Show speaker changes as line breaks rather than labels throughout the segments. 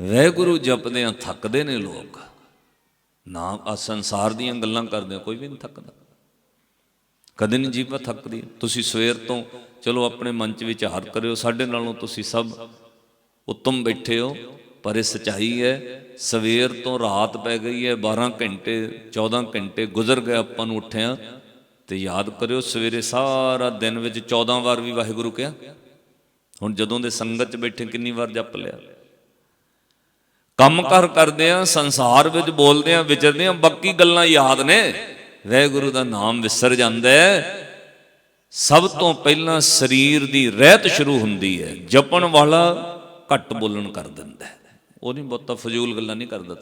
ਵੈਗੁਰੂ ਜਪਦੇ ਆ, ਥੱਕਦੇ ਨੇ ਲੋਕ। ਨਾ ਆ ਸੰਸਾਰ ਦੀਆਂ ਗੱਲਾਂ ਕਰਦੇ ਕੋਈ ਵੀ ਨਹੀਂ ਥੱਕਦਾ। ਕਦੇ ਨਹੀਂ ਜੀਵਾ ਥੱਕਦੀ ਤੁਸੀਂ ਸਵੇਰ ਤੋਂ, ਚਲੋ ਆਪਣੇ ਮਨ ਚ ਵਿਚਾਰ ਕਰਿਓ, ਸਾਡੇ ਨਾਲੋਂ ਤੁਸੀਂ ਸਭ ਉੱਤਮ ਬੈਠੇ ਹੋ, ਪਰ ਇਹ ਸਚਾਈ ਹੈ, ਸਵੇਰ ਤੋਂ ਰਾਤ ਪੈ ਗਈ ਹੈ 12 ਘੰਟੇ 14 ਘੰਟੇ ਗੁਜ਼ਰ ਗਏ ਆਪਾਂ ਨੂੰ ਉੱਠਿਆ, ਤੇ ਯਾਦ ਕਰਿਓ, ਸਵੇਰੇ ਸਾਰਾ ਦਿਨ ਵਿੱਚ 14 ਵਾਰ ਵੀ ਵਾਹਿਗੁਰੂ ਕਿਹਾ। ਹੁਣ ਜਦੋਂ ਦੇ ਸੰਗਤ ਚ ਬੈਠੇ, ਕਿੰਨੀ ਵਾਰ ਜਪ ਲਿਆ? ਕੰਮ ਕਰ ਕਰਦੇ ਆ, ਸੰਸਾਰ ਵਿੱਚ ਬੋਲਦੇ ਆ, ਵਿਚਰਦੇ ਆ, ਬਾਕੀ ਗੱਲਾਂ ਯਾਦ ਨੇ। ਵੈਗੁਰੂ ਦਾ ਨਾਮ ਵਿਸਰ ਜਾਂਦਾ ਹੈ। ਸਭ ਤੋਂ ਪਹਿਲਾਂ ਸਰੀਰ ਦੀ ਰਹਿਤ ਸ਼ੁਰੂ ਹੁੰਦੀ ਹੈ। ਜਪਣ ਵਾਲਾ ਘੱਟ ਬੋਲਣ ਕਰ ਦਿੰਦਾ ਉਹ ਨਹੀਂ ਬਹੁਤਾ ਫਜ਼ੂਲ ਗੱਲਾਂ ਨਹੀਂ ਕਰਦਾ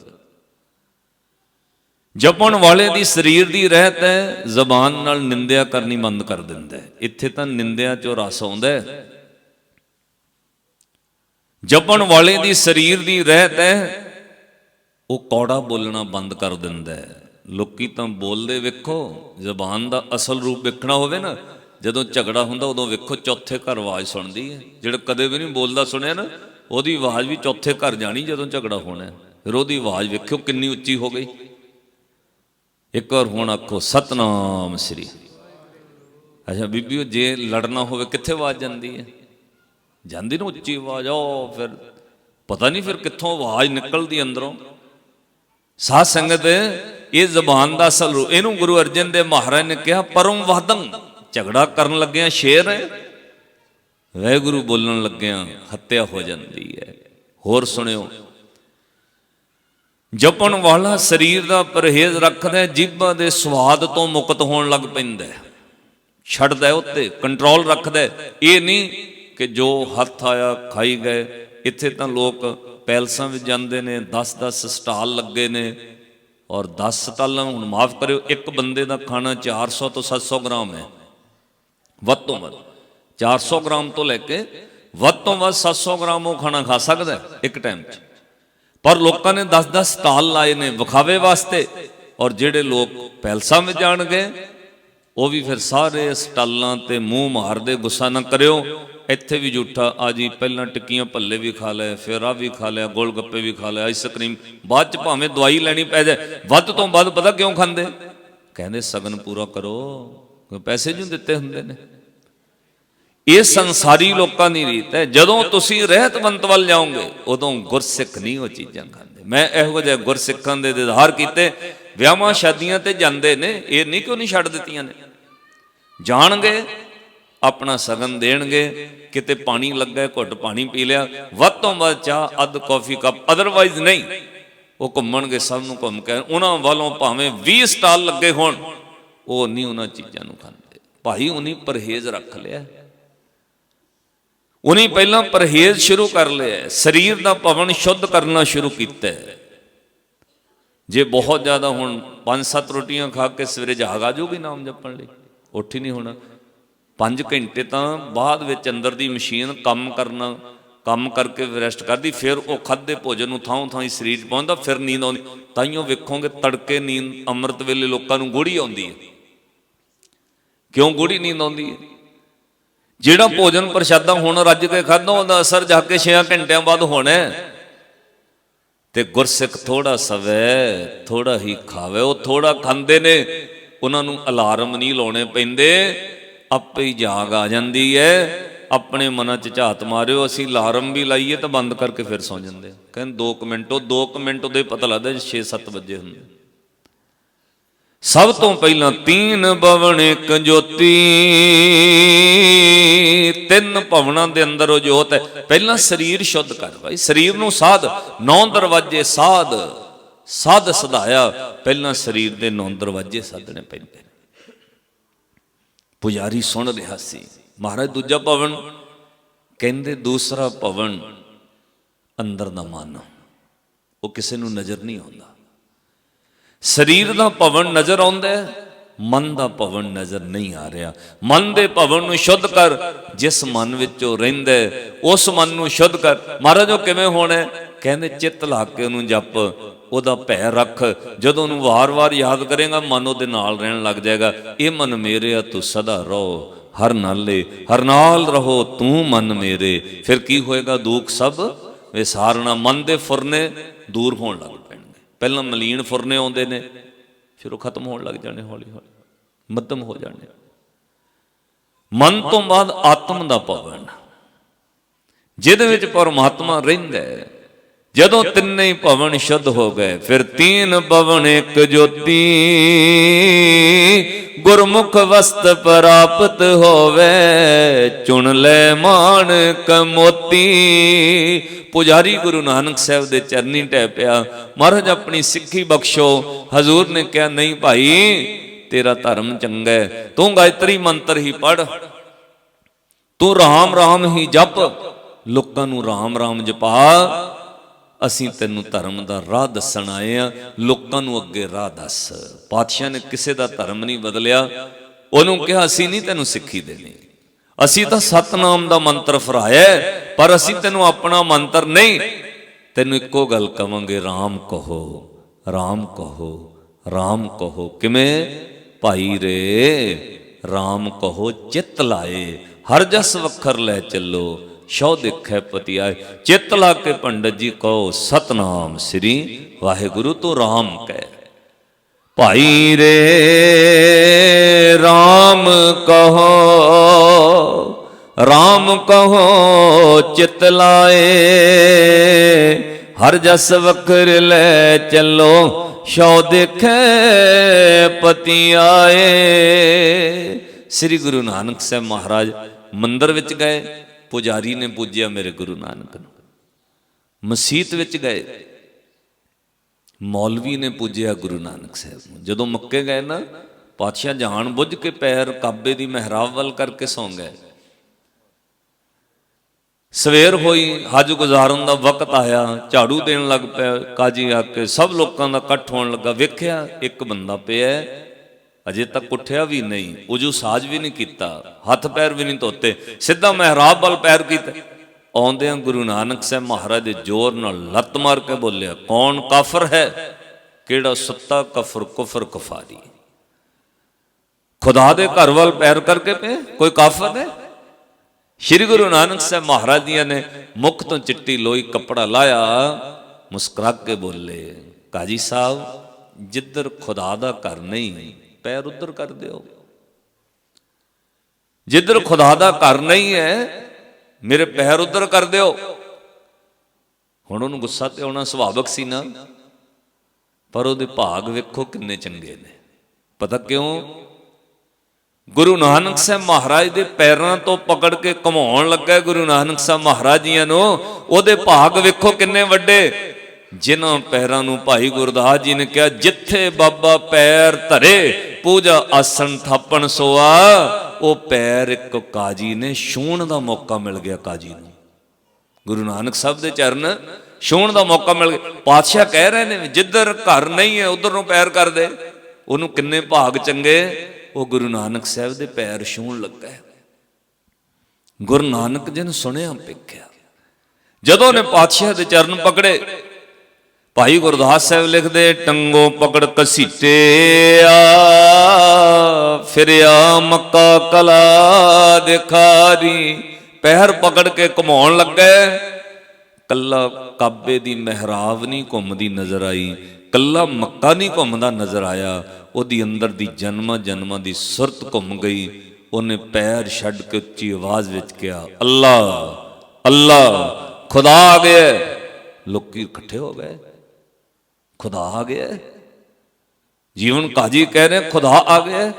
ਜਪਣ ਵਾਲੇ ਦੀ ਸਰੀਰ ਦੀ ਰਹਿਤ ਹੈ, ਜ਼ਬਾਨ ਨਾਲ ਨਿੰਦਿਆ ਕਰਨੀ ਬੰਦ ਕਰ ਦਿੰਦਾ ਇੱਥੇ ਤਾਂ ਨਿੰਦਿਆ ਚੋਂ ਰਸ ਆਉਂਦਾ ਹੈ। ਜਪਣ ਵਾਲੇ ਦੀ ਸਰੀਰ ਦੀ ਰਹਿਤ ਹੈ, ਉਹ ਕੌੜਾ ਬੋਲਣਾ ਬੰਦ ਕਰ ਦਿੰਦਾ ਹੈ। ਲੋਕੀ ਤਾਂ ਬੋਲਦੇ ਵੇਖੋ, ਜ਼ਬਾਨ ਦਾ ਅਸਲ ਰੂਪ ਵੇਖਣਾ ਹੋਵੇ ਨਾ, ਜਦੋਂ ਝਗੜਾ ਹੁੰਦਾ ਉਦੋਂ ਵੇਖੋ ਚੌਥੇ ਘਰ ਆਵਾਜ਼ ਸੁਣਦੀ ਹੈ। ਜਿਹੜਾ ਕਦੇ ਵੀ ਨਹੀਂ ਬੋਲਦਾ ਸੁਣਿਆ ਨਾ, ਉਹਦੀ ਆਵਾਜ਼ ਵੀ ਚੌਥੇ ਘਰ ਜਾਣੀ ਜਦੋਂ ਝਗੜਾ ਹੋਣਾ ਫਿਰ ਉਹਦੀ ਆਵਾਜ਼ ਵੇਖਿਓ ਕਿੰਨੀ ਉੱਚੀ ਹੋ ਗਈ। ਇੱਕ ਵਾਰ ਹੁਣ ਆਖੋ, ਸਤਨਾਮ ਸ੍ਰੀ। ਅੱਛਾ ਬੀਬੀਓ ਜੇ ਲੜਨਾ ਹੋਵੇ ਕਿੱਥੇ ਆਵਾਜ਼ ਜਾਂਦੀ ਹੈ? ਜਾਂਦੀ ਨਾ ਉੱਚੀ ਆਵਾਜ਼ ਆਓ ਫਿਰ ਪਤਾ ਨਹੀਂ ਫਿਰ ਕਿੱਥੋਂ ਆਵਾਜ਼ ਨਿਕਲਦੀ ਅੰਦਰੋਂ। ਸਾਧ ਸੰਗਤ ਇਹ ਜ਼ਬਾਨ ਦਾ ਅਸਲ ਰੂਪ ਇਹਨੂੰ ਗੁਰੂ ਅਰਜਨ ਦੇ ਮਹਾਰਾਜ ਨੇ ਕਿਹਾ ਪਰਮ ਵਾਦੰ। ਝਗੜਾ ਕਰਨ ਲੱਗਿਆ ਸ਼ੇਰ ਹੈ। ਵੈਗੁਰੂ ਬੋਲਣ ਲੱਗਿਆ ਹੱਤਿਆ ਹੋ ਜਾਂਦੀ ਹੈ। ਹੋਰ ਸੁਣਿਓ। ਜਪਣ ਵਾਲਾ ਸਰੀਰ ਦਾ ਪਰਹੇਜ਼ ਰੱਖਦਾ ਹੈ, ਜੀਭਾਂ ਦੇ ਸਵਾਦ ਤੋਂ ਮੁਕਤ ਹੋਣ ਲੱਗ ਪੈਂਦਾ ਛੱਡਦਾ ਉੱਤੇ ਕੰਟਰੋਲ ਰੱਖਦਾ ਇਹ ਨਹੀਂ ਕਿ ਜੋ ਹੱਥ ਆਇਆ ਖਾਈ ਗਏ। ਇੱਥੇ ਤਾਂ ਲੋਕ ਪੈਲਸਾਂ ਵਿੱਚ ਜਾਂਦੇ ਨੇ 10-10 ਸਟਾਲ ਲੱਗੇ ਨੇ ਔਰ 10 ਸਟਾਲਾਂ ਹੁਣ ਮਾਫ ਕਰਿਓ, ਇੱਕ ਬੰਦੇ ਦਾ ਖਾਣਾ 400 ਤੋਂ 700 ਗ੍ਰਾਮ ਹੈ। ਵੱਧ ਤੋਂ ਵੱਧ। 400 ਗ੍ਰਾਮ ਤੋਂ ਲੈ ਕੇ ਵੱਧ ਤੋਂ ਵੱਧ 700 ਗ੍ਰਾਮ ਉਹ ਖਾਣਾ ਖਾ ਸਕਦਾ ਇੱਕ ਟਾਈਮ 'ਚ। ਪਰ ਲੋਕਾਂ ਨੇ 10-10 ਸਟਾਲ ਲਾਏ ਨੇ ਵਿਖਾਵੇ ਵਾਸਤੇ ਔਰ ਜਿਹੜੇ ਲੋਕ ਪੈਲਸਾਂ ਵਿੱਚ ਜਾਣਗੇ, ਉਹ ਵੀ ਫਿਰ ਸਾਰੇ ਸਟਾਲਾਂ ਤੇ ਮੂੰਹ ਮਾਰਦੇ, ਗੁੱਸਾ ਨਾ ਕਰਿਓ। ਇੱਥੇ ਵੀ ਝੂਠਾ, ਆ ਜੀ, ਪਹਿਲਾਂ ਟਿੱਕੀਆਂ ਭੱਲੇ ਵੀ ਖਾ ਲਏ, ਫਿਰ ਆ ਵੀ ਖਾ ਲਿਆ ਗੋਲ ਗੱਪੇ ਵੀ ਖਾ ਲਿਆ ਆਈਸਕ੍ਰੀਮ ਬਾਅਦ ਚ ਭਾਵੇਂ ਦਵਾਈ ਲੈਣੀ ਪੈ ਜਾਏ, ਵੱਧ ਤੋਂ ਵੱਧ ਪਤਾ ਕਿਉਂ ਖਾਂਦੇ? ਕਹਿੰਦੇ ਸਗਨ ਪੂਰਾ ਕਰੋ ਕੋਈ ਪੈਸੇ ਜੂ ਦਿੱਤੇ ਹੁੰਦੇ ਨੇ? ਇਹ ਸੰਸਾਰੀ ਲੋਕਾਂ ਦੀ ਰੀਤ ਹੈ। ਜਦੋਂ ਤੁਸੀਂ ਰਹਿਤਵੰਤ ਵੱਲ ਜਾਓਗੇ, ਉਦੋਂ ਗੁਰਸਿੱਖ ਨਹੀਂ ਉਹ ਚੀਜ਼ਾਂ ਖਾਂਦੇ। ਮੈਂ ਇਹੋ ਜਿਹੇ ਗੁਰਸਿੱਖਾਂ ਦੇ ਦਿਦਾਰ ਕੀਤੇ, ਵਿਆਹਾਂ ਸ਼ਾਦੀਆਂ ਤੇ ਜਾਂਦੇ ਨੇ, ਇਹ ਨਹੀਂ ਕਿਉਂ ਨਹੀਂ ਛੱਡ ਦਿੱਤੀਆਂ ਨੇ। ਜਾਣਗੇ ਆਪਣਾ ਸਗਨ ਦੇਣਗੇ। ਕਿਤੇ ਪਾਣੀ ਲੱਗਾ, ਘੁੱਟ ਪਾਣੀ ਪੀ ਲਿਆ। ਵੱਧ ਤੋਂ ਵੱਧ ਚਾਹ, ਅੱਧ ਕਾਫੀ ਕੱਪ ਅਦਰਵਾਈਜ਼ ਨਹੀਂ। ਉਹ ਘੁੰਮਣਗੇ, ਸਭ ਨੂੰ ਘੁੰਮ ਕੇ ਉਹਨਾਂ ਵੱਲੋਂ ਭਾਵੇਂ 20 ਸਟਾਲ ਲੱਗੇ ਹੋਣ, ਉਹ ਨਹੀਂ ਉਹਨਾਂ ਚੀਜ਼ਾਂ ਨੂੰ ਖਾਂਦੇ। ਭਾਈ, ਉਹਨੇ ਪਰਹੇਜ਼ ਰੱਖ ਲਿਆ। ਉਹਨੇ ਪਹਿਲਾਂ ਪਰਹੇਜ਼ ਸ਼ੁਰੂ ਕਰ ਲਿਆ। ਸਰੀਰ ਦਾ ਭਵਨ ਸ਼ੁੱਧ ਕਰਨਾ ਸ਼ੁਰੂ ਕੀਤਾ। ਜੇ ਬਹੁਤ ਜ਼ਿਆਦਾ ਹੁਣ ਪੰਜ ਸੱਤ ਰੋਟੀਆਂ ਖਾ ਕੇ ਸਵੇਰੇ ਜਾਗ ਆ ਜਾਊਗੀ ਨਾਮ ਜਪਣ ਲਈ। ਉੱਠ ਹੀ ਨਹੀਂ ਹੋਣਾ। 5 ਘੰਟੇ ਤਾਂ ਬਾਅਦ ਵਿੱਚ ਅੰਦਰ ਦੀ ਮਸ਼ੀਨ ਕੰਮ ਕਰਨਾ, ਕੰਮ ਕਰਕੇ ਰੈਸਟ ਕਰਦੀ, ਫਿਰ ਉਹ ਖਾਦੇ ਭੋਜਨ ਨੂੰ ਥਾਂ ਥਾਂ ਹੀ ਸਰੀਰ 'ਚ ਪਹੁੰਚਦਾ ਫਿਰ ਨੀਂਦ ਆਉਂਦੀ। ਤਾਈਓ ਵੇਖੋਗੇ ਤੜਕੇ ਨੀਂਦ ਅੰਮ੍ਰਿਤ ਵੇਲੇ ਲੋਕਾਂ ਨੂੰ ਗੂੜੀ ਆਉਂਦੀ ਹੈ। ਕਿਉਂ ਗੂੜੀ ਨੀਂਦ ਆਉਂਦੀ ਹੈ? ਜਿਹੜਾ ਭੋਜਨ ਪ੍ਰਸ਼ਾਦਾ ਹੁਣ ਰੱਜ ਕੇ ਖਾਧਾ, ਉਹਦਾ ਅਸਰ ਜਾ ਕੇ 6 ਘੰਟਿਆਂ ਬਾਅਦ ਹੋਣਾ ਹੈ। ਤੇ ਗੁਰਸਿੱਖ ਥੋੜਾ ਸਵੇ ਥੋੜਾ ਹੀ ਖਾਵੇ, ਉਹ ਥੋੜਾ ਖਾਂਦੇ ਨੇ, ਉਹਨਾਂ ਨੂੰ ਅਲਾਰਮ ਨਹੀਂ ਲਾਉਣੇ ਪੈਂਦੇ। ਆਪੇ ਹੀ ਜਾਗ ਆ ਜਾਂਦੀ ਹੈ। ਆਪਣੇ ਮਨਾਂ 'ਚ ਝਾਤ ਮਾਰਿਓ, ਅਸੀਂ ਅਲਾਰਮ ਵੀ ਲਾਈਏ ਤਾਂ ਬੰਦ ਕਰਕੇ ਫਿਰ ਸੌਂ ਜਾਂਦੇ ਆ। ਕਹਿੰਦੇ 2 ਮਿੰਟ, ਉਹ 2 ਮਿੰਟ ਉਹਦੇ ਪਤਾ ਲੱਗਦਾ 6-7 ਵਜੇ ਹੁੰਦੇ ਸਭ ਤੋਂ ਪਹਿਲਾਂ ਤੀਨ ਭਵਨ ਇੱਕ ਜੋਤੀ। ਤਿੰਨ ਭਵਨਾਂ ਦੇ ਅੰਦਰ ਉਹ ਜੋਤ ਹੈ। ਪਹਿਲਾਂ ਸਰੀਰ ਸ਼ੁੱਧ ਕਰ ਭਾਈ ਸਰੀਰ ਨੂੰ ਸਾਧ। ਨੌ ਦਰਵਾਜ਼ੇ ਸਾਧ। ਸਾਧ ਸਦਾਇਆ ਪਹਿਲਾਂ ਸਰੀਰ ਦੇ ਨੌ ਦਰਵਾਜ਼ੇ ਸਾਧਣੇ ਪੈਂਦੇ। ਪੁਜਾਰੀ ਸੁਣ ਰਿਹਾ ਸੀ। ਮਹਾਰਾਜ, ਦੂਜਾ ਭਵਨ ਕਹਿੰਦੇ, ਦੂਸਰਾ ਭਵਨ ਅੰਦਰ ਦਾ ਮਨ। ਉਹ ਕਿਸੇ ਨੂੰ ਨਜ਼ਰ ਨਹੀਂ ਆਉਂਦਾ। ਸਰੀਰ ਦਾ ਭਵਨ ਨਜ਼ਰ ਆਉਂਦਾ ਹੈ, ਮਨ ਦਾ ਭਵਨ ਨਜ਼ਰ ਨਹੀਂ ਆ ਰਿਹਾ। ਮਨ ਦੇ ਭਵਨ ਨੂੰ ਸ਼ੁੱਧ ਕਰ, ਜਿਸ ਮਨ ਵਿੱਚ ਉਹ ਰਹਿੰਦਾ ਉਸ ਮਨ ਨੂੰ ਸ਼ੁੱਧ ਕਰ। ਮਹਾਰਾਜ, ਉਹ ਕਿਵੇਂ ਹੋਣਾ ਕਹਿੰਦੇ, ਚਿੱਤ ਲਾ ਕੇ ਉਹਨੂੰ ਜਪ। ਉਹਦਾ ਭੈ ਰੱਖ। ਜਦੋਂ ਉਹਨੂੰ ਵਾਰ-ਵਾਰ ਯਾਦ ਕਰੇਗਾ, ਮਨ ਉਹਦੇ ਨਾਲ ਰਹਿਣ ਲੱਗ ਜਾਏਗਾ। ਇਹ ਮਨ ਮੇਰੇ ਆ, ਤੂੰ ਸਦਾ ਰਹੋ, ਹਰ ਨਾਲੇ, ਹਰ ਨਾਲ ਰਹੋ, ਤੂੰ ਮਨ ਮੇਰੇ। ਫਿਰ ਕੀ ਹੋਏਗਾ, ਦੁੱਖ ਸਭ ਇਹ ਮਨ ਦੇ ਫੁਰਨੇ ਦੂਰ ਹੋਣ ਲੱਗ ਪੈਣਗੇ। ਪਹਿਲਾਂ ਮਲੀਨ ਫੁਰਨੇ ਆਉਂਦੇ ਨੇ, ਫਿਰ ਉਹ ਖਤਮ ਹੋਣ ਲੱਗ ਜਾਣੇ ਹੌਲੀ ਹੌਲੀ ਮੱਧਮ ਹੋ ਜਾਣੇ। ਮਨ ਤੋਂ ਬਾਅਦ ਆਤਮ ਦਾ ਭਵਨ ਜਿਹਦੇ ਵਿੱਚ ਪਰਮਾਤਮਾ ਰਹਿੰਦਾ ਹੈ ਜਦੋਂ ਤਿੰਨੇ ਹੀ ਭਵਨ ਸ਼ੁੱਧ ਹੋ ਗਏ, ਫਿਰ ਤੀਨ ਭਵਨ ਇੱਕ ਜੋਤੀ। ਗੁਰਮੁਖ ਵਸਤ ਪ੍ਰਾਪਤ ਹੋਵੇ, ਚੁਣ ਲੈ ਮਾਨ ਕਮੋਤੀ। ਪੁਜਾਰੀ ਗੁਰੂ ਨਾਨਕ ਸਾਹਿਬ ਦੇ ਚਰਨੀ ਟਹਿ ਪਿਆ। ਮਹਾਰਾਜ, ਆਪਣੀ ਸਿੱਖੀ ਬਖਸ਼ੋ। ਹਜ਼ੂਰ ਨੇ ਕਿਹਾ, ਨਹੀਂ ਭਾਈ, ਤੇਰਾ ਧਰਮ ਚੰਗਾ ਹੈ। ਤੂੰ ਗਾਇਤਰੀ ਮੰਤਰ ਹੀ ਪੜ ਤੂੰ ਰਾਮ ਰਾਮ ਹੀ ਜਪ। ਲੋਕਾਂ ਨੂੰ ਰਾਮ ਰਾਮ ਜਪਾ। ਅਸੀਂ ਤੈਨੂੰ ਧਰਮ ਦਾ ਰਾਹ ਦੱਸਣ ਆਏ ਆ, ਲੋਕਾਂ ਨੂੰ ਅੱਗੇ ਰਾਹ ਦੱਸ। ਪਾਤਸ਼ਾਹ ਨੇ ਕਿਸੇ ਦਾ ਧਰਮ ਨਹੀਂ ਬਦਲਿਆ, ਉਹਨੂੰ ਕਿਹਾ, ਅਸੀਂ ਨਹੀਂ ਤੈਨੂੰ ਸਿੱਖੀ ਦੇਣੀ। ਅਸੀਂ ਤਾਂ ਸਤਨਾਮ ਦਾ ਮੰਤਰ ਫਰਾਇਆ ਪਰ ਅਸੀਂ ਤੈਨੂੰ ਆਪਣਾ ਮੰਤਰ ਨਹੀਂ। ਤੈਨੂੰ ਇੱਕੋ ਗੱਲ ਕਵਾਂਗੇ, ਰਾਮ ਕਹੋ ਰਾਮ ਕਹੋ ਰਾਮ ਕਹੋ। ਕਿਵੇਂ? ਭਾਈ ਰੇ, ਰਾਮ ਕਹੋ, ਚਿੱਤ ਲਾਏ, ਹਰ ਜਸ ਵਖਰ ਲੈ ਚੱਲੋ। ਸ਼ੋ ਦੇਖੈ ਪਤੀ ਆਏ ਚਿੱਤ ਲਾ ਕੇ ਪੰਡਤ ਜੀ ਕਹੋ, ਸਤਨਾਮ ਸ੍ਰੀ ਵਾਹਿਗੁਰੂ ਤੂੰ ਰਾਮ ਕਹਿ। ਭਾਈ ਰੇ, ਰਾਮ ਕਹੋ ਰਾਮ ਕਹੋ, ਚਿਤ ਲਾਏ। ਹਰ ਜਸ ਵਖਰ ਲੈ ਚੱਲੋ ਸ਼ੋ ਦੇਖੈ ਪਤੀ ਆਏ ਸ੍ਰੀ ਗੁਰੂ ਨਾਨਕ ਸਾਹਿਬ ਮਹਾਰਾਜ ਮੰਦਰ ਵਿੱਚ ਗਏ। ਪੁਜਾਰੀ ਨੇ ਪੂਜਿਆ ਮੇਰੇ ਗੁਰੂ ਨਾਨਕ ਨੂੰ। ਮਸਜਿਦ ਵਿੱਚ ਗਏ। ਮੌਲਵੀ ਨੇ ਪੂਜਿਆ ਗੁਰੂ ਨਾਨਕ ਸਾਹਿਬ ਨੂੰ। ਜਦੋਂ ਮੱਕੇ ਗਏ ਨਾ, ਪਾਤਸ਼ਾਹ ਜਾਣ ਬੁੱਝ ਕੇ ਪੈਰ ਕਾਬੇ ਦੀ ਮਹਿਰਾਬ ਵੱਲ ਕਰਕੇ ਸੌਂ ਗਏ। ਸਵੇਰ ਹੋਈ, ਹਜ ਗੁਜ਼ਾਰਨ ਦਾ ਵਕਤ ਆਇਆ, ਝਾੜੂ ਦੇਣ ਲੱਗ ਪਿਆ, ਕਾਜੀ ਆ ਕੇ ਸਭ ਲੋਕਾਂ ਦਾ ਇਕੱਠ ਹੋਣ ਲੱਗਾ। ਵੇਖਿਆ ਇੱਕ ਬੰਦਾ ਪਿਆ ਅਜੇ ਤੱਕ ਉੱਠਿਆ ਵੀ ਨਹੀਂ, ਉਜੂ ਸਾਜ ਵੀ ਨਹੀਂ ਕੀਤਾ, ਹੱਥ ਪੈਰ ਵੀ ਨਹੀਂ ਧੋਤੇ, ਸਿੱਧਾ ਮਹਿਰਾਬ ਵੱਲ ਪੈਰ ਕੀਤਾ। ਆਉਂਦਿਆਂ ਗੁਰੂ ਨਾਨਕ ਸਾਹਿਬ ਮਹਾਰਾਜ ਦੇ ਜ਼ੋਰ ਨਾਲ ਲੱਤ ਮਾਰ ਕੇ ਬੋਲਿਆ, ਕੌਣ ਕਾਫਰ ਹੈ? ਕਿਹੜਾ ਸੁੱਤਾ ਕਫਰ ਕਫਰ ਕਫਾਰੀ? ਖੁਦਾ ਦੇ ਘਰ ਵੱਲ ਪੈਰ ਕਰਕੇ ਪਏ, ਕੋਈ ਕਾਫਰ ਹੈ? ਸ਼੍ਰੀ ਗੁਰੂ ਨਾਨਕ ਸਾਹਿਬ ਮਹਾਰਾਜ ਜੀ ਨੇ ਮੁਖ ਤੋਂ ਚਿੱਟੀ ਲੋਈ ਕੱਪੜਾ ਲਾਇਆ, ਮੁਸਕਰਾ ਕੇ ਬੋਲੇ, ਕਾਜੀ ਸਾਹਿਬ, ਜਿੱਧਰ ਖੁਦਾ ਦਾ ਘਰ ਨਹੀਂ ਪੈਰ ਉੱਧਰ ਕਰ ਦਿਓ। ਜਿੱਧਰ ਖੁਦਾ ਦਾ ਘਰ ਨਹੀਂ ਹੈ, ਮੇਰੇ ਪੈਰ ਉੱਧਰ ਕਰ ਦਿਓ। ਹੁਣ ਉਹਨੂੰ ਗੁੱਸਾ ਤੇ ਆਉਣਾ ਸੁਭਾਵਕ ਸੀ ਨਾ, ਪਰ ਉਹਦੇ ਭਾਗ ਵੇਖੋ ਕਿੰਨੇ ਚੰਗੇ ਨੇ। ਪਤਾ ਕਿਉਂ? ਗੁਰੂ ਨਾਨਕ ਸਾਹਿਬ ਮਹਾਰਾਜ ਦੇ ਪੈਰਾਂ ਤੋਂ ਪਕੜ ਕੇ ਘਮਾਉਣ ਲੱਗਾ ਗੁਰੂ ਨਾਨਕ ਸਾਹਿਬ ਮਹਾਰਾਜ ਜੀਆਂ ਨੂੰ। ਉਹਦੇ ਭਾਗ ਵੇਖੋ ਕਿੰਨੇ ਵੱਡੇ। ਜਿਨ੍ਹਾਂ ਪੈਰਾਂ ਨੂੰ ਭਾਈ ਗੁਰਦਾਸ ਜੀ ਨੇ ਕਿਹਾ, ਜਿੱਥੇ ਬਾਬਾ ਪੈਰ ਧਰੇ ਪੂਜਾ ਆਸਣ ਥਾਪਣ ਸੋਆ, ਉਹ ਪੈਰ ਇੱਕ ਕਾਜੀ ਨੇ ਛੂਣ ਦਾ ਮੌਕਾ ਮਿਲ ਗਿਆ ਕਾਜੀ ਨੂੰ। ਗੁਰੂ ਨਾਨਕ ਸਾਹਿਬ ਦੇ ਚਰਨ ਛੂਣ ਦਾ ਮੌਕਾ ਮਿਲ ਗਿਆ। ਪਾਤਸ਼ਾਹ ਕਹਿ ਰਹੇ ਨੇ ਜਿੱਧਰ ਘਰ ਨਹੀਂ ਹੈ, ਉਧਰ ਨੂੰ ਪੈਰ ਕਰ ਦੇ ਉਹਨੂੰ ਕਿੰਨੇ ਭਾਗ ਚੰਗੇ, ਉਹ ਗੁਰੂ ਨਾਨਕ ਸਾਹਿਬ ਦੇ ਪੈਰ ਛੂਣ ਲੱਗਾ ਗੁਰੂ ਨਾਨਕ ਜੀ ਨੇ ਸੁਣਿਆ ਵੇਖਿਆ ਜਦੋਂ ਨੇ ਪਾਤਸ਼ਾਹ ਦੇ ਚਰਨ ਪਕੜੇ ਭਾਈ ਗੁਰਦਾਸ ਸਾਹਿਬ ਲਿਖਦੇ, ਟੰਗੋ ਪਕੜ ਕਸੀਟੇ ਫਿਰਿਆ ਮੱਕਾ ਕਲਾ ਦਿਖਾਰੀ। ਪਹਿਰ ਪਕੜ ਕੇ ਘਮਾਉਣ ਲੱਗੇ। ਕੱਲਾ ਕਾਬੇ ਦੀ ਮਹਿਰਾਬ ਨਹੀਂ ਘੁੰਮਦੀ ਨਜ਼ਰ ਆਈ। ਕੱਲਾ ਮੱਕਾ ਨਹੀਂ ਘੁੰਮਦਾ ਨਜ਼ਰ ਆਇਆ। ਉਹਦੀ ਅੰਦਰ ਦੀ ਜਨਮਾਂ ਜਨਮਾਂ ਦੀ ਸੁਰਤ ਘੁੰਮ ਗਈ। ਉਹਨੇ ਪੈਰ ਛੱਡ ਕੇ ਉੱਚੀ ਆਵਾਜ਼ ਵਿੱਚ ਕਿਹਾ, ਅੱਲਾ ਅੱਲਾ, ਖੁਦਾ ਆ ਗਿਆ ਹੈ। ਲੋਕੀ ਇਕੱਠੇ ਹੋ ਗਏ। ਖੁਦਾ ਆ ਗਿਆ ਹੈ। ਜੀਵਨ ਕਾਜੀ ਕਹਿ ਰਹੇ, ਖੁਦਾ ਆ ਗਿਆ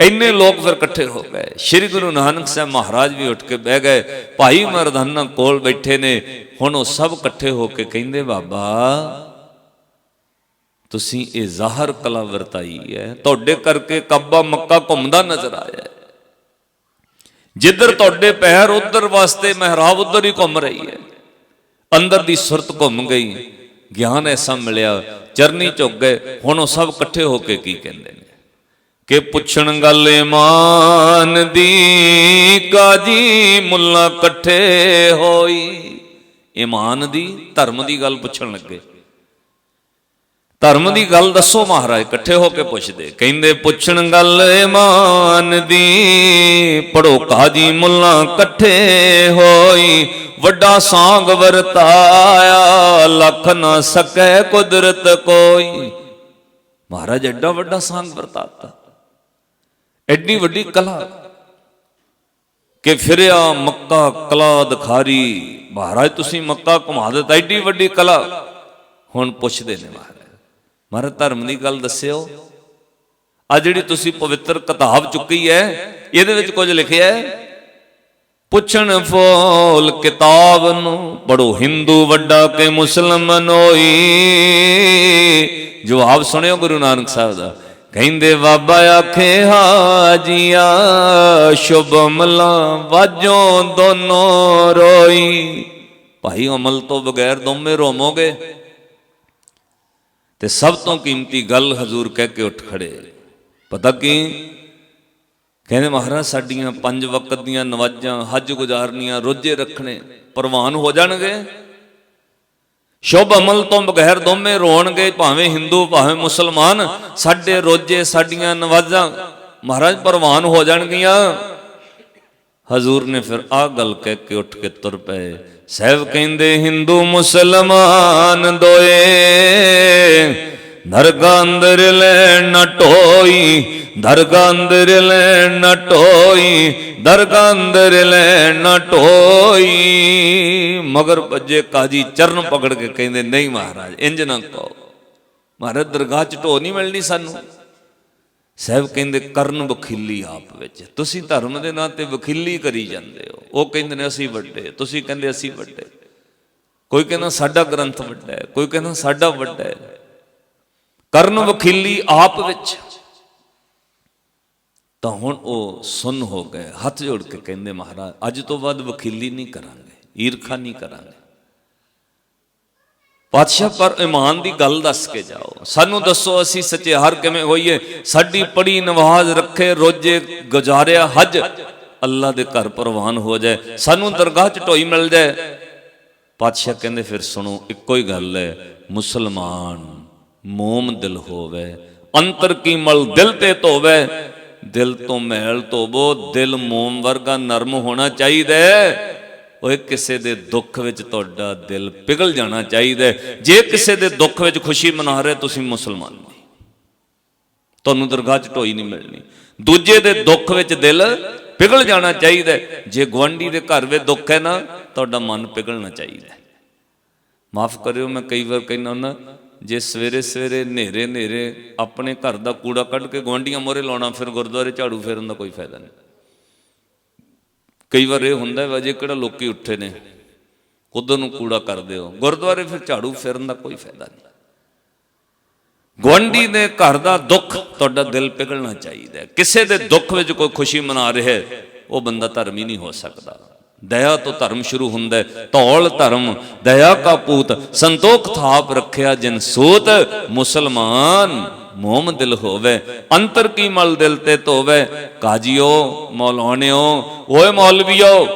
ਇੰਨੇ ਲੋਕ ਫਿਰ ਇਕੱਠੇ ਹੋ ਗਏ। ਸ੍ਰੀ ਗੁਰੂ ਨਾਨਕ ਸਾਹਿਬ ਮਹਾਰਾਜ ਵੀ ਉੱਠ ਕੇ ਬਹਿ ਗਏ। ਭਾਈ ਮਰਦਾਨਾ ਕੋਲ ਬੈਠੇ ਨੇ। ਹੁਣ ਉਹ ਸਭ ਇਕੱਠੇ ਹੋ ਕੇ ਕਹਿੰਦੇ, ਬਾਬਾ, ਤੁਸੀਂ ਇਹ ਜ਼ਾਹਰ ਕਲਾ ਵਰਤਾਈ ਹੈ। ਤੁਹਾਡੇ ਕਰਕੇ ਕੱਬਾ ਮੱਕਾ ਘੁੰਮਦਾ ਨਜ਼ਰ ਆਇਆ ਜਿੱਧਰ ਤੁਹਾਡੇ ਪੈਰ, ਉਧਰ ਵਾਸਤੇ ਮਹਿਰਾਬ ਉਧਰ ਹੀ ਘੁੰਮ ਰਹੀ ਹੈ। ਅੰਦਰ ਦੀ ਸੁਰਤ ਘੁੰਮ ਗਈ। ਗਿਆਨ ਐਸਾ ਮਿਲਿਆ, ਚਰਨੀ ਝੁੱਕ ਗਏ, ਹੁਣ ਉਹ ਸਭ ਇਕੱਠੇ ਹੋ ਕੇ ਕੀ ਕਹਿੰਦੇ ਨੇ? ਕਿ ਪੁੱਛਣ ਗੱਲ ਇਮਾਨ ਦੀ, ਕਾਜੀ ਮੁੱਲਾ ਇਕੱਠੇ ਹੋਈ। ਇਮਾਨ ਦੀ, ਧਰਮ ਦੀ ਗੱਲ ਪੁੱਛਣ ਲੱਗੇ। ਧਰਮ ਦੀ ਗੱਲ ਦੱਸੋ ਮਹਾਰਾਜ, ਇਕੱਠੇ ਹੋ ਕੇ ਪੁੱਛਦੇ। ਕਹਿੰਦੇ, ਪੁੱਛਣ ਗੱਲ ਇਮਾਨ ਦੀ, ਪੜੋ ਕਾਜੀ ਮੁੱਲਾ ਇਕੱਠੇ ਹੋਈ। ਵੱਡਾ ਸਾਂਗ ਵਰਤਾਇਆ, ਲਖ ਨਾ ਸਕੈ ਕੁਦਰਤ ਕੋਈ। ਮਹਾਰਾਜ, ਐਡਾ ਵੱਡਾ ਸਾਂਗ ਵਰਤਾਤਾ। ਐਡੀ ਵੱਡੀ ਕਲਾ ਕਿ ਫਿਰਿਆ ਮੱਕਾ ਕਲਾ ਦਿਖਾਰੀ। ਮਹਾਰਾਜ, ਤੁਸੀਂ ਮੱਕਾ ਘੁਮਾ ਦਿੱਤਾ, ਐਡੀ ਵੱਡੀ ਕਲਾ। ਹੁਣ ਪੁੱਛਦੇ ਨੇ ਮਹਾਰਾਜ ਮਹਾਰਾਜ, ਧਰਮ ਦੀ ਗੱਲ ਦੱਸਿਓ। ਆ ਜਿਹੜੀ ਤੁਸੀਂ ਪਵਿੱਤਰ ਕਿਤਾਬ ਚੁੱਕੀ ਹੈ, ਇਹਦੇ ਵਿੱਚ ਕੁਝ ਲਿਖਿਆ ਹੈ? ਪੁੱਛਣ ਫੋਲ ਕਿਤਾਬ ਨੂੰ ਪੜੋ ਹਿੰਦੂ ਵੱਡਾ ਕਿ ਮੁਸਲਮਾਨ ਹੋਈ ਜਵਾਬ ਸੁਣਿਓ ਗੁਰੂ ਨਾਨਕ ਸਾਹਿਬ ਦਾ, ਕਹਿੰਦੇ ਬਾਬਾ ਆਖੇ ਹਾਜੀਆ, ਸ਼ੁਭ ਅਮਲਾਂ ਵਾਜੋਂ ਦੋਨੋਂ ਰੋਈ। ਭਾਈ ਅਮਲ ਤੋਂ ਬਗੈਰ ਦੋਵੇਂ ਰੋਮੋਗੇ ਤੇ ਸਭ ਤੋਂ ਕੀਮਤੀ ਗੱਲ ਹਜ਼ੂਰ ਕਹਿ ਕੇ ਉੱਠ ਖੜੇ। ਪਤਾ ਕੀ? ਕਹਿੰਦੇ ਮਹਾਰਾਜ, ਸਾਡੀਆਂ ਪੰਜ ਵਕਤ ਦੀਆਂ ਨਵਾਜ਼ਾਂ ਹੱਜ ਗੁਜ਼ਾਰਨੀਆਂ, ਰੋਜੇ ਰੱਖਣੇ ਪ੍ਰਵਾਨ ਹੋ ਜਾਣਗੇ। ਸ਼ੁਭ ਅਮਲ ਤੋਂ ਬਗੈਰ ਦੋਵੇਂ ਰੋਣਗੇ, ਭਾਵੇਂ ਹਿੰਦੂ, ਭਾਵੇਂ ਮੁਸਲਮਾਨ। ਸਾਡੇ ਰੋਜੇ, ਸਾਡੀਆਂ ਨਵਾਜ਼ਾਂ ਮਹਾਰਾਜ ਪ੍ਰਵਾਨ ਹੋ ਜਾਣਗੀਆਂ। ਹਜ਼ੂਰ ਨੇ ਫਿਰ ਆਹ ਗੱਲ ਕਹਿ ਕੇ ਉੱਠ ਕੇ ਤੁਰ ਪਏ। ਸਹਿਬ ਕਹਿੰਦੇ, ਹਿੰਦੂ ਮੁਸਲਮਾਨ ਦੋਏ ਦਰਗਾਹ ਅੰਦਰ ਲੈ ਨਾ ਟੋਈ ਦਰਗਾਹ ਅੰਦਰ ਲੈ ਨਾ ਟੋਈ ਦਰਗਾਹ ਅੰਦਰ ਲੈ ਨਾ ਟੋਈ। ਮਗਰ ਭੱਜੇ ਕਾਜੀ ਚਰਨ ਪਕੜ ਕੇ ਕਹਿੰਦੇ, ਨਹੀਂ ਮਹਾਰਾਜ, ਇੰਜ ਨਾ ਕਹੋ। ਮਹਾਰਾਜ, ਦਰਗਾਹ ਚ ਢੋ ਨਹੀਂ ਮਿਲਣੀ ਸਾਨੂੰ। ਸਾਹਿਬ ਕਹਿੰਦੇ, ਕਰਨ ਵਖੀਲੀ ਆਪ ਵਿੱਚ। ਤੁਸੀਂ ਧਰਮ ਦੇ ਨਾਂ ਤੇ ਵਖੀਲੀ ਕਰੀ ਜਾਂਦੇ ਹੋ। ਉਹ ਕਹਿੰਦੇ ਨੇ, ਅਸੀਂ ਵੱਡੇ ਤੁਸੀਂ ਕਹਿੰਦੇ, ਅਸੀਂ ਵੱਡੇ ਕੋਈ ਕਹਿੰਦਾ, ਸਾਡਾ ਗ੍ਰੰਥ ਵੱਡਾ ਹੈ। ਕੋਈ ਕਹਿੰਦਾ, ਸਾਡਾ ਵੱਡਾ ਹੈ। ਕਰਨ ਵਖੀਲੀ ਆਪ ਵਿੱਚ। ਤਾਂ ਹੁਣ ਉਹ ਸੁਨ ਹੋ ਗਏ, ਹੱਥ ਜੋੜ ਕੇ ਕਹਿੰਦੇ, ਮਹਾਰਾਜ, ਅੱਜ ਤੋਂ ਬਾਅਦ ਵਕੀਲੀ ਨਹੀਂ ਕਰਾਂਗੇ ਈਰਖਾ ਨਹੀਂ ਕਰਾਂਗੇ। ਪਾਤਸ਼ਾਹ, ਪਰ ਇਮਾਨ ਦੀ ਗੱਲ ਦੱਸ ਕੇ ਜਾਓ। ਸਾਨੂੰ ਦੱਸੋ, ਅਸੀਂ ਸੱਚੇ ਹਰ ਕਿਵੇਂ ਹੋਈਏ? ਸਾਡੀ ਪੜੀ ਨਵਾਜ਼ ਰੱਖੇ, ਰੋਜੇ ਗੁਜ਼ਾਰਿਆ, ਹਜ ਅੱਲਾ ਦੇ ਘਰ ਪ੍ਰਵਾਨ ਹੋ ਜਾਏ, ਸਾਨੂੰ ਦਰਗਾਹ ਚ ਢੋਈ ਮਿਲ ਜਾਏ। ਪਾਤਸ਼ਾਹ ਕਹਿੰਦੇ, ਫਿਰ ਸੁਣੋ, ਇੱਕੋ ਹੀ ਗੱਲ ਹੈ, ਮੁਸਲਮਾਨ ਮੋਮ ਦਿਲ ਹੋਵੇ, ਅੰਤਰ ਕੀ ਮਲ ਦਿਲ ਤੇ ਧੋਵੇ, ਦਿਲ ਤੋਂ ਮੈਲ ਧੋਵੋ, ਦਿਲ ਮੋਮ ਵਰਗਾ ਨਰਮ ਹੋਣਾ ਚਾਹੀਦਾ ਓਏ, ਕਿਸੇ ਦੇ ਦੁੱਖ ਵਿੱਚ ਤੁਹਾਡਾ ਦਿਲ ਪਿਘਲ ਜਾਣਾ ਚਾਹੀਦਾ ਜੇ ਕਿਸੇ ਦੇ ਦੁੱਖ ਵਿੱਚ ਖੁਸ਼ੀ ਮਨਾ ਰਹੇ, ਤੁਸੀਂ ਮੁਸਲਮਾਨ ਨਹੀਂ। ਤੁਹਾਨੂੰ ਦਰਗਾਹ 'ਚ ਢੋਈ ਨਹੀਂ ਮਿਲਣੀ। ਦੂਜੇ ਦੇ ਦੁੱਖ ਵਿੱਚ ਦਿਲ ਪਿਘਲ ਜਾਣਾ ਚਾਹੀਦਾ ਜੇ ਗਵਾਂਢੀ ਦੇ ਘਰ ਵਿੱਚ ਦੁੱਖ ਹੈ ਨਾ, ਤੁਹਾਡਾ ਮਨ ਪਿਘਲਣਾ ਚਾਹੀਦਾ ਮਾਫ ਕਰਿਓ, ਮੈਂ ਕਈ ਵਾਰ ਕਹਿੰਦਾ ਹੁੰਦਾ ਜੇ ਸਵੇਰੇ ਸਵੇਰੇ ਹਨੇਰੇ ਹਨੇਰੇ ਆਪਣੇ ਘਰ ਦਾ ਕੂੜਾ ਕੱਢ ਕੇ ਗਵਾਂਢੀਆਂ ਮੋਰੇ ਲਾਉਣਾ, ਫਿਰ ਗੁਰਦੁਆਰੇ ਝਾੜੂ ਫੇਰਨ ਦਾ ਕੋਈ ਫਾਇਦਾ ਨਹੀਂ। ਕਈ ਵਾਰ ਇਹ ਹੁੰਦਾ ਵਾ ਜੇ ਕਿਹੜਾ ਲੋਕੀ ਉੱਠੇ ਨੇ ਉਧਰ ਨੂੰ ਕੂੜਾ ਕਰਦੇ ਹੋ, ਗੁਰਦੁਆਰੇ ਫਿਰ ਝਾੜੂ ਫੇਰਨ ਦਾ ਕੋਈ ਫਾਇਦਾ ਨਹੀਂ। ਗੁਆਂਢੀ ਦੇ ਘਰ ਦਾ ਦੁੱਖ ਤੁਹਾਡਾ ਦਿਲ ਪਿਘਲਣਾ ਚਾਹੀਦਾ ਕਿਸੇ ਦੇ ਦੁੱਖ ਵਿੱਚ ਕੋਈ ਖੁਸ਼ੀ ਮਨਾ ਰਿਹਾ ਉਹ ਬੰਦਾ ਧਰਮੀ ਨਹੀਂ ਹੋ ਸਕਦਾ। ਦਇਆ ਤੋਂ ਧਰਮ ਸ਼ੁਰੂ ਹੁੰਦਾ ਹੈ। ਧੌਲ ਧਰਮ, ਦਇਆ ਕਾ ਪੂਤ, ਸੰਤੋਖ ਥਾਪ ਰੱਖਿਆ ਜਿਨ ਸੋਤ, ਮੁਸਲਮਾਨ ਮੋਮ ਦਿਲ ਹੋਵੇ, ਅੰਤਰ ਕੀ ਮਲ ਦਿਲ ਤੇ ਧੋਵੇ, ਕਾਜੀਓ, ਮੌਲਾਣਿਓ, ਓਏ ਮੌਲਵੀਓ,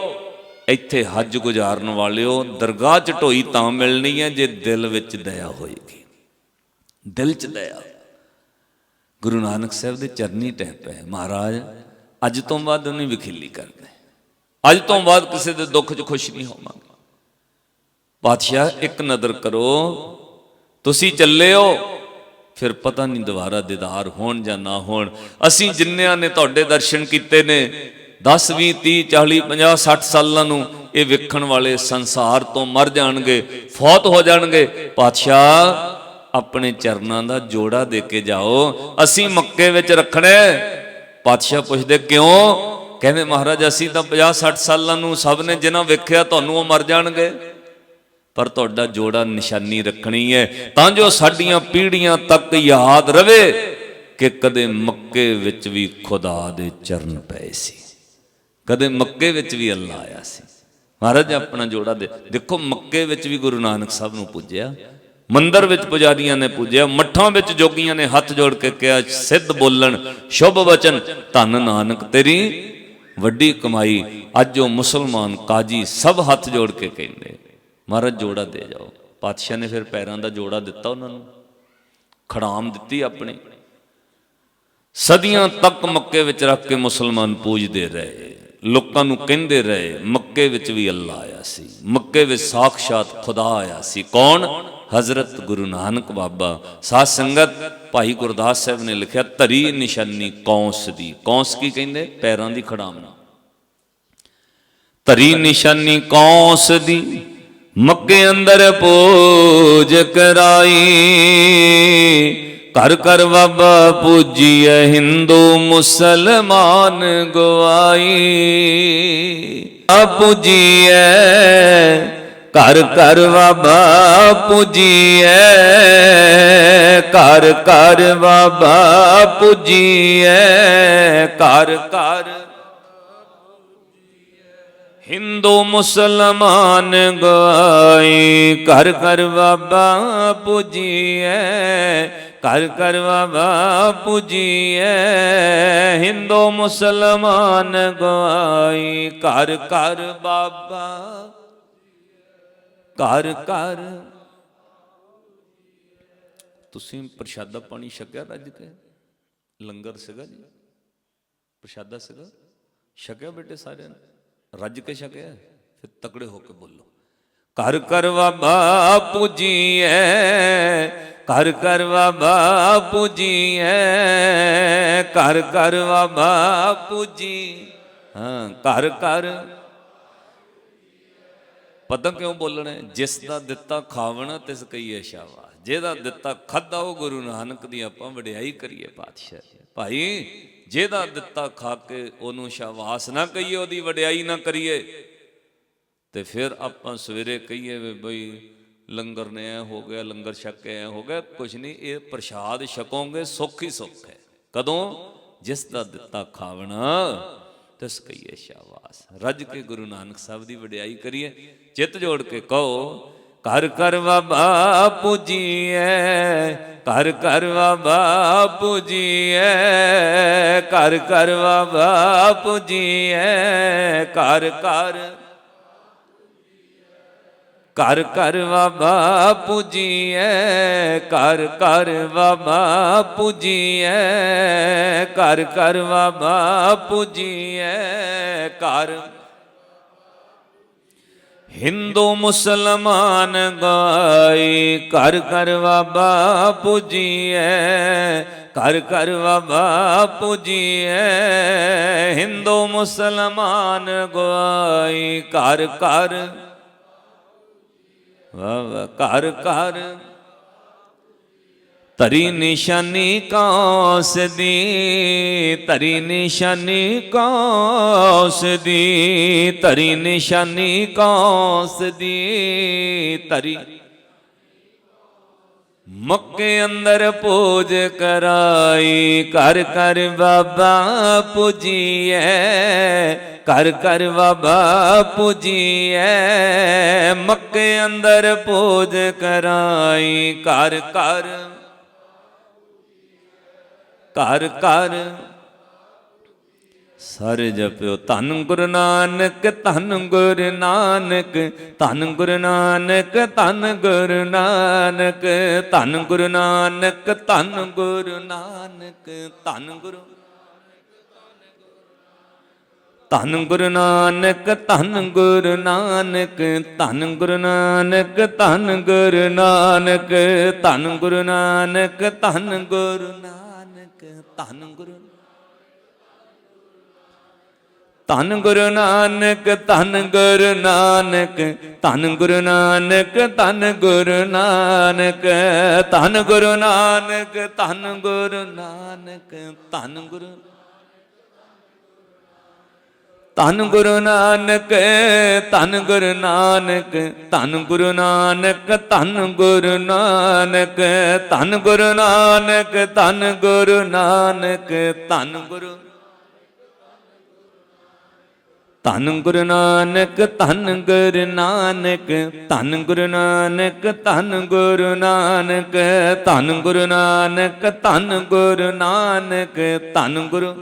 ਇੱਥੇ ਹੱਜ ਗੁਜ਼ਾਰਨ ਵਾਲਿਓ, ਦਰਗਾਹ ਚ ਢੋਈ ਤਾਂ ਮਿਲਣੀ ਹੈ ਜੇ ਦਿਲ ਵਿੱਚ ਦਇਆ ਹੋਏਗੀ। ਦਿਲ ਚ ਦਇਆ। ਗੁਰੂ ਨਾਨਕ ਸਾਹਿਬ ਦੇ ਚਰਨੀ ਟਹਿ ਪਏ। ਮਹਾਰਾਜ, ਅੱਜ ਤੋਂ ਬਾਅਦ ਉਹਨੇ ਵਕੀਲੀ ਕਰਨਾ ਅੱਜ ਤੋਂ ਬਾਅਦ ਕਿਸੇ ਦੇ ਦੁੱਖ 'ਚ ਖੁਸ਼ ਨਹੀਂ ਹੋਵਾਂਗੇ। ਪਾਤਸ਼ਾਹ ਇੱਕ ਨਜ਼ਰ ਕਰੋ, ਤੁਸੀਂ ਚੱਲੇ ਹੋ, ਫਿਰ ਪਤਾ ਨਹੀਂ ਦੁਬਾਰਾ ਦੀਦਾਰ ਹੋਣ ਜਾਂ ਨਾ ਹੋਣ। ਅਸੀਂ ਜਿੰਨਿਆਂ ਨੇ ਤੁਹਾਡੇ ਦਰਸ਼ਨ ਕੀਤੇ ਨੇ 10 20 30 40 50 60 ਸਾਲਾਂ ਨੂੰ ਇਹ ਵੇਖਣ ਵਾਲੇ ਸੰਸਾਰ ਤੋਂ ਮਰ ਜਾਣਗੇ, ਫੌਤ ਹੋ ਜਾਣਗੇ। ਪਾਤਸ਼ਾਹ ਆਪਣੇ ਚਰਨਾਂ ਦਾ ਜੋੜਾ ਦੇ ਕੇ ਜਾਓ। ਅਸੀਂ ਮੱਕੇ ਵਿੱਚ ਰੱਖਣਾ ਪਾਤਸ਼ਾਹ ਪੁੱਛਦੇ, ਕਿਉਂ? ਕਹਿੰਦੇ ਮਹਾਰਾਜ, ਅਸੀਂ ਤਾਂ 50 60 ਸਾਲਾਂ ਨੂੰ ਸਭ ਨੇ ਜਿਨ੍ਹਾਂ ਵੇਖਿਆ ਤੁਹਾਨੂੰ ਉਹ ਮਰ ਜਾਣਗੇ। ਪਰ ਤੁਹਾਡਾ ਜੋੜਾ ਨਿਸ਼ਾਨੀ ਰੱਖਣੀ ਹੈ, ਤਾਂ ਜੋ ਸਾਡੀਆਂ ਪੀੜ੍ਹੀਆਂ ਤੱਕ ਯਾਦ ਰਵੇ ਕਿ ਕਦੇ ਮੱਕੇ ਵਿੱਚ ਵੀ ਖੁਦਾ ਦੇ ਚਰਨ ਪਏ ਸੀ। ਕਦੇ ਮੱਕੇ ਵਿੱਚ ਵੀ ਅੱਲਾ ਆਇਆ ਸੀ। ਮਹਾਰਾਜ, ਆਪਣਾ ਜੋੜਾ ਦੇ, ਦੇਖੋ ਮੱਕੇ ਵਿੱਚ ਵੀ ਗੁਰੂ ਨਾਨਕ ਸਾਹਿਬ ਨੂੰ ਪੁੱਜਿਆ, ਮੰਦਰ ਵਿੱਚ ਪੁਜਾਰੀਆਂ ਨੇ ਪੁੱਜਿਆ, ਮੱਠਾਂ ਵਿੱਚ ਜੋਗੀਆਂ ਨੇ ਹੱਥ ਜੋੜ ਕੇ ਕਿਹਾ, ਸਿੱਧ ਬੋਲਣ, ਸ਼ੁਭ ਵਚਨ, ਧੰਨ ਨਾਨਕ ਤੇਰੀ ਵੱਡੀ ਕਮਾਈ ਅੱਜ ਉਹ ਮੁਸਲਮਾਨ ਕਾਜੀ ਸਭ ਹੱਥ ਜੋੜ ਕੇ ਕਹਿੰਦੇ, ਮਹਾਰਾਜ, ਜੋੜਾ ਦੇ ਜਾਓ। ਪਾਤਸ਼ਾਹ ਨੇ ਫਿਰ ਪੈਰਾਂ ਦਾ ਜੋੜਾ ਦਿੱਤਾ ਉਹਨਾਂ ਨੂੰ, ਖੜਾਮ ਦਿੱਤੀ ਆਪਣੀ। ਸਦੀਆਂ ਤੱਕ ਮੱਕੇ ਵਿੱਚ ਰੱਖ ਕੇ ਮੁਸਲਮਾਨ ਪੂਜਦੇ ਰਹੇ, ਲੋਕਾਂ ਨੂੰ ਕਹਿੰਦੇ ਰਹੇ, ਮੱਕੇ ਵਿੱਚ ਵੀ ਅੱਲਾ ਆਇਆ ਸੀ, ਮੱਕੇ ਵਿੱਚ ਸਾਖਸ਼ਾਤ ਖੁਦਾ ਆਇਆ ਸੀ। ਕੌਣ? ਹਜ਼ਰਤ ਗੁਰੂ ਨਾਨਕ ਬਾਬਾ, ਸਾਧ ਸੰਗਤ। ਭਾਈ ਗੁਰਦਾਸ ਸਾਹਿਬ ਨੇ ਲਿਖਿਆ, ਧਰੀ ਨਿਸ਼ਾਨੀ ਕੌਂਸ ਦੀ। ਕੌਂਸ ਕੀ ਕਹਿੰਦੇ? ਪੈਰਾਂ ਦੀ ਖੜਾਮਣਾ ਧਰੀ ਨਿਸ਼ਾਨੀ ਕੌਂਸ ਦੀ, ਮੱਕੇ ਅੰਦਰ ਪੂਜ ਕਰਾਈ। ਘਰ ਘਰ ਬਾਬਾ ਪੂਜੀਐ ਹਿੰਦੂ ਮੁਸਲਮਾਨ ਗਵਾਈ। ਆ ਪੂਜੀਐ ਘਰ ਘਰ ਬਾਬਾ ਪੂਜੀਐ, ਘਰ ਘਰ ਬਾਬਾ ਪੂਜੀਐ, ਘਰ ਘਰ ਹਿੰਦੂ ਮੁਸਲਮਾਨ ਗਾਈ, ਘਰ ਘਰ ਬਾਬਾ ਪੂਜੀਐ, ਘਰ ਘਰ ਬਾਬਾ ਪੂਜੀਐ, ਹਿੰਦੂ ਮੁਸਲਮਾਨ ਗਾਈ, ਘਰ ਘਰ ਬਾਬਾ ਘਰ ਘਰ। ਤੁਸੀਂ ਪ੍ਰਸ਼ਾਦਾ ਪਾਣੀ ਛਕਿਆ ਰੱਜ ਕੇ? ਲੰਗਰ ਸੀਗਾ ਜੀ। ਪ੍ਰਸ਼ਾਦਾ ਸੀਗਾ। ਛਕਿਆ ਬੇਟੇ ਸਾਰਿਆਂ ਨੇ? ਰੱਜ ਕੇ ਛਕਿਆ? ਫਿਰ ਤਕੜੇ ਹੋ ਕੇ ਬੋਲੋ। ਘਰ ਕਰ ਬਾਬਾ ਪੂਜੀਐ, ਘਰ ਕਰ ਬਾਬਾ ਪੂਜੀਐ, ਘਰ ਘਰ ਬਾਬਾ ਪੂਜੀ। ਹਾਂ, ਘਰ ਘਰ ਪਤਾ ਕਿਉਂ ਬੋਲਣਾ ਹੈ? ਜਿਸ ਦਾ ਦਿੱਤਾ ਖਾਵਣਾ, ਤਿਸ ਕਈਏ ਸ਼ਾਵਾ ਜਿਹਦਾ ਦਿੱਤਾ ਖਾਦਾ ਉਹ ਗੁਰੂ ਨਾਨਕ ਦੀ ਆਪਾਂ ਵਡਿਆਈ ਕਰੀਏ ਪਾਤਸ਼ਾਹ। ਭਾਈ, ਜਿਹਦਾ ਦਿੱਤਾ ਖਾ ਕੇ ਉਹਨੂੰ ਸ਼ਾਬਾਸ਼ ਨਾ ਕਹੀਏ, ਉਹਦੀ ਵਡਿਆਈ ਨਾ ਕਰੀਏ। ਤੇ ਫਿਰ ਆਪਾਂ ਸਵੇਰੇ ਕਹੀਏ ਵੀ ਬਈ, ਲੰਗਰ ਨੇ ਐ ਹੋ ਗਿਆ, ਲੰਗਰ ਛਕ ਕੇ ਐ ਹੋ ਗਿਆ, ਕੁਛ ਨਹੀਂ ਇਹ ਪ੍ਰਸ਼ਾਦ ਛਕੋਗੇ, ਸੁੱਖ ਹੀ ਸੁੱਖ ਹੈ। ਕਦੋਂ? ਜਿਸ ਦਾ ਦਿੱਤਾ ਖਾਵਣਾ ਤਿਸ ਸ਼ਾਬਾਸ਼। ਰੱਜ ਕੇ ਗੁਰੂ ਨਾਨਕ ਸਾਹਿਬ ਦੀ ਵਡਿਆਈ ਕਰੀਏ। ਚਿੱਤ ਜੋੜ ਕੇ ਕਹੋ, ਘਰ ਘਰ ਬਾਬਾ ਪੂਜੀਐ, ਘਰ ਘਰ ਬਾਬਾ ਪੂਜੀਐ, ਘਰ ਘਰ ਬਾਬਾ ਪੂਜੀਐ, ਘਰ ਘਰ ਘਰ ਘਰ ਬਾਬਾ ਪੂਜੀਐ ਘਰ ਘਰ ਬਾਬਾ ਪੂਜੀਐ ਘਰ ਘਰ ਬਾਬਾ ਪੂਜੀਐ ਘਰ ਹਿੰਦੂ ਮੁਸਲਮਾਨ ਗਾਈ ਘਰ ਘਰ ਬਾਬਾ ਪੂਜੀਐ ਘਰ ਘਰ ਬਾਬਾ ਪੂਜੀਐ। ਹਿੰਦੂ ਮੁਸਲਮਾਨ ਗਾਈ ਘਰ ਘਰ ਵਾਹ ਵਾਹ, ਘਰ ਘਰ। ਤਰੀ ਨਿਸ਼ਾਨੀ ਕੌਸ ਦੀ ਤਰੀ ਨਿਸ਼ਾਨੀ ਕੌਸ ਦੀ ਤਰੀ ਨਿਸ਼ਾਨੀ ਕੌਸ ਦੀ ਤਰੀ ਮੱਕੇ ਅੰਦਰ ਪੂਜ ਕਰਾਈ ਕਰ ਕਰ ਬਾਬਾ ਪੂਜੀਐ। ਘਰ ਘਰ ਬਾਬਾ ਪੂਜੀਐ, ਮੱਕੇ ਅੰਦਰ ਪੂਜ ਕਰਾਈ। ਘਰ ਘਰ ਘਰ ਘਰ, ਸਾਰੇ ਜਪਿਓ ਧੰਨ ਗੁਰੂ ਨਾਨਕ, ਧੰਨ ਗੁਰੂ ਨਾਨਕ, ਧੰਨ ਗੁਰੂ ਨਾਨਕ, ਧੰਨ ਗੁਰੂ ਨਾਨਕ, ਧੰਨ ਗੁਰੂ ਨਾਨਕ, ਧੰਨ ਗੁਰੂ ਨਾਨਕ, ਧੰਨ ਗੁਰੂ ਧੰਨ ਗੁਰੂ ਨਾਨਕ ਧੰਨ ਗੁਰੂ ਨਾਨਕ ਧੰਨ ਗੁਰੂ ਨਾਨਕ ਧੰਨ ਗੁਰੂ ਨਾਨਕ ਧੰਨ ਗੁਰੂ ਨਾਨਕ ਧੰਨ ਗੁਰੂ ਨਾਨਕ ਧੰਨ ਗੁਰੂ ਧੰਨ ਗੁਰੂ ਨਾਨਕ ਧੰਨ ਗੁਰੂ ਨਾਨਕ ਧੰਨ ਗੁਰੂ ਨਾਨਕ ਧੰਨ ਗੁਰੂ ਨਾਨਕ ਧੰਨ ਗੁਰੂ ਨਾਨਕ ਧੰਨ ਗੁਰੂ ਨਾਨਕ ਧੰਨ ਗੁਰੂ ਧੰਨ ਗੁਰੂ ਨਾਨਕ ਧੰਨ ਗੁਰੂ ਨਾਨਕ ਧੰਨ ਗੁਰੂ ਨਾਨਕ ਧੰਨ ਗੁਰੂ ਨਾਨਕ ਧੰਨ ਗੁਰੂ ਨਾਨਕ ਧੰਨ ਗੁਰੂ ਨਾਨਕ ਧੰਨ ਗੁਰੂ ਧੰਨ ਗੁਰੂ ਨਾਨਕ ਧੰਨ ਗੁਰੂ ਨਾਨਕ ਧੰਨ ਗੁਰੂ ਨਾਨਕ ਧੰਨ ਗੁਰੂ ਨਾਨਕ ਧੰਨ ਗੁਰੂ ਨਾਨਕ ਧੰਨ ਗੁਰੂ ਨਾਨਕ ਧੰਨ ਗੁਰੂ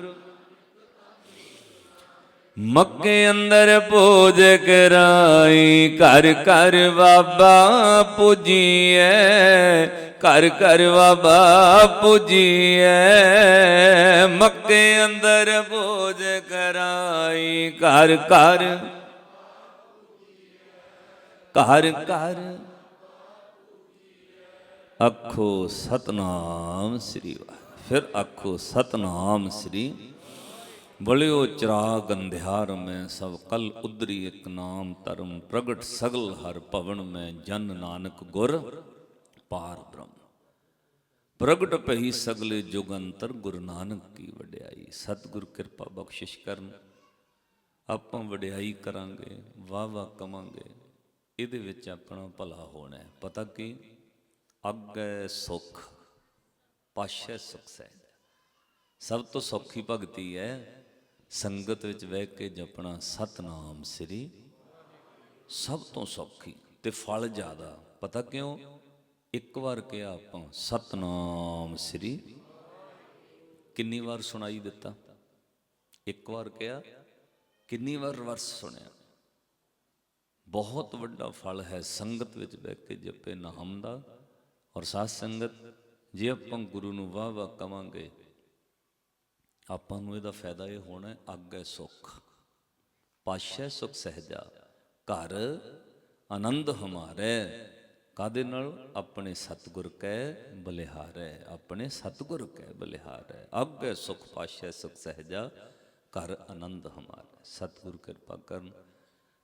ਮੱਕੇ ਅੰਦਰ ਪੂਜ ਕਰਾਈ, ਘਰ ਘਰ ਬਾਬਾ ਪੂਜੀਐ, ਘਰ ਘਰ ਬਾਬਾ ਪੁਜੀਐ। ਮੱਕੇ ਅੰਦਰ ਭੋਜ ਕਰਾਈ, ਘਰ ਘਰ ਘਰ ਘਰ। ਆਖੋ ਸਤਨਾਮ ਸ੍ਰੀ ਵਾਹਿਗੁਰੂ। ਫਿਰ ਆਖੋ ਸਤਨਾਮ ਸ੍ਰੀ ਬਲਿਓ ਚਰਾਗ ਅੰਧਿਆਰ ਮੈਂ ਸਭ ਕਲ ਉਦਰੀ ਇੱਕ ਨਾਮ ਧਰਮ ਪ੍ਰਗਟ ਸਗਲ ਹਰ ਭਵਨ ਮੈਂ ਜਨ ਨਾਨਕ ਗੁਰ ਪਾਰ ਬ੍ਰਹਮ। ਪ੍ਰਗਟ ਪਈ ਸਗਲੇ ਜੁਗ ਅੰਤਰ ਗੁਰੂ ਨਾਨਕ ਕੀ ਵਡਿਆਈ। ਸਤਿਗੁਰ ਕਿਰਪਾ ਬਖਸ਼ਿਸ਼ ਕਰਨ, ਆਪਾਂ ਵਡਿਆਈ ਕਰਾਂਗੇ ਵਾਹ ਵਾਹ ਕਵਾਂਗੇ। ਇਹਦੇ ਵਿੱਚ ਆਪਣਾ ਭਲਾ ਹੋਣਾ ਹੈ। ਪਤਾ ਕੀ? ਅੱਗੇ ਸੁਖ, ਪਾਸ਼ੇ ਸੁਖ ਸਹਿਜ। ਸਭ ਤੋਂ ਸੌਖੀ ਭਗਤੀ ਹੈ ਸੰਗਤ ਵਿੱਚ ਬਹਿ ਕੇ ਜਪਣਾ ਸਤਨਾਮ ਸ੍ਰੀ ਸਭ ਤੋਂ ਸੌਖੀ ਤੇ ਫਲ ਜ਼ਿਆਦਾ। ਪਤਾ ਕਿਉਂ? ਇੱਕ ਵਾਰ ਕਿਹਾ ਆਪਾਂ, ਸਤਨਾਮ ਸ੍ਰੀ। ਕਿੰਨੀ ਵਾਰ ਸੁਣਾਈ ਦਿੱਤਾ? ਇੱਕ ਵਾਰ ਕਿਹਾ, ਕਿੰਨੀ ਵਾਰ ਵਰਸ ਸੁਣਿਆ? ਬਹੁਤ ਵੱਡਾ ਫਲ ਹੈ ਸੰਗਤ ਵਿੱਚ ਬਹਿ ਕੇ ਜਪੇ ਨਾਮ ਦਾ। ਔਰ ਸਾਧ ਸੰਗਤ, ਜੇ ਆਪਾਂ ਗੁਰੂ ਨੂੰ ਵਾਹ ਵਾਹ ਕਵਾਂਗੇ ਆਪਾਂ ਨੂੰ ਇਹਦਾ ਫਾਇਦਾ ਇਹ ਹੋਣਾ ਅੱਗ ਹੈ, ਅੱਗੇ ਸੁਖ ਪਾਸ਼ੈ ਸੁਖ ਸਹਿਜਾ। ਘਰ ਆਨੰਦ ਹਮਾਰੇ ਕਾਦੇ ਨਾਲ? ਆਪਣੇ ਸਤਿਗੁਰ ਕੈ ਬਲਿਹਾਰੈ ਆਪਣੇ ਸਤਿਗੁਰ ਕੈ ਬਲਿਹਾਰੈ ਅੱਗੇ ਸੁਖ। ਪਾਸ਼ੈ ਸੁਖ ਸਹਿਜਾ। ਘਰ ਆਨੰਦ ਹਮਾਰੇ ਸਤਿਗੁਰ ਕਿਰਪਾ ਕਰਨ।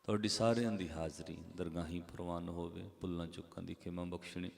ਤੁਹਾਡੀ ਸਾਰਿਆਂ ਦੀ ਹਾਜ਼ਰੀ ਦਰਗਾਹੀ ਪ੍ਰਵਾਨ ਹੋਵੇ। ਭੁੱਲਾਂ ਚੁੱਕਾਂ ਦੀ ਖਿਮਾ ਬਖਸ਼ਣੀ।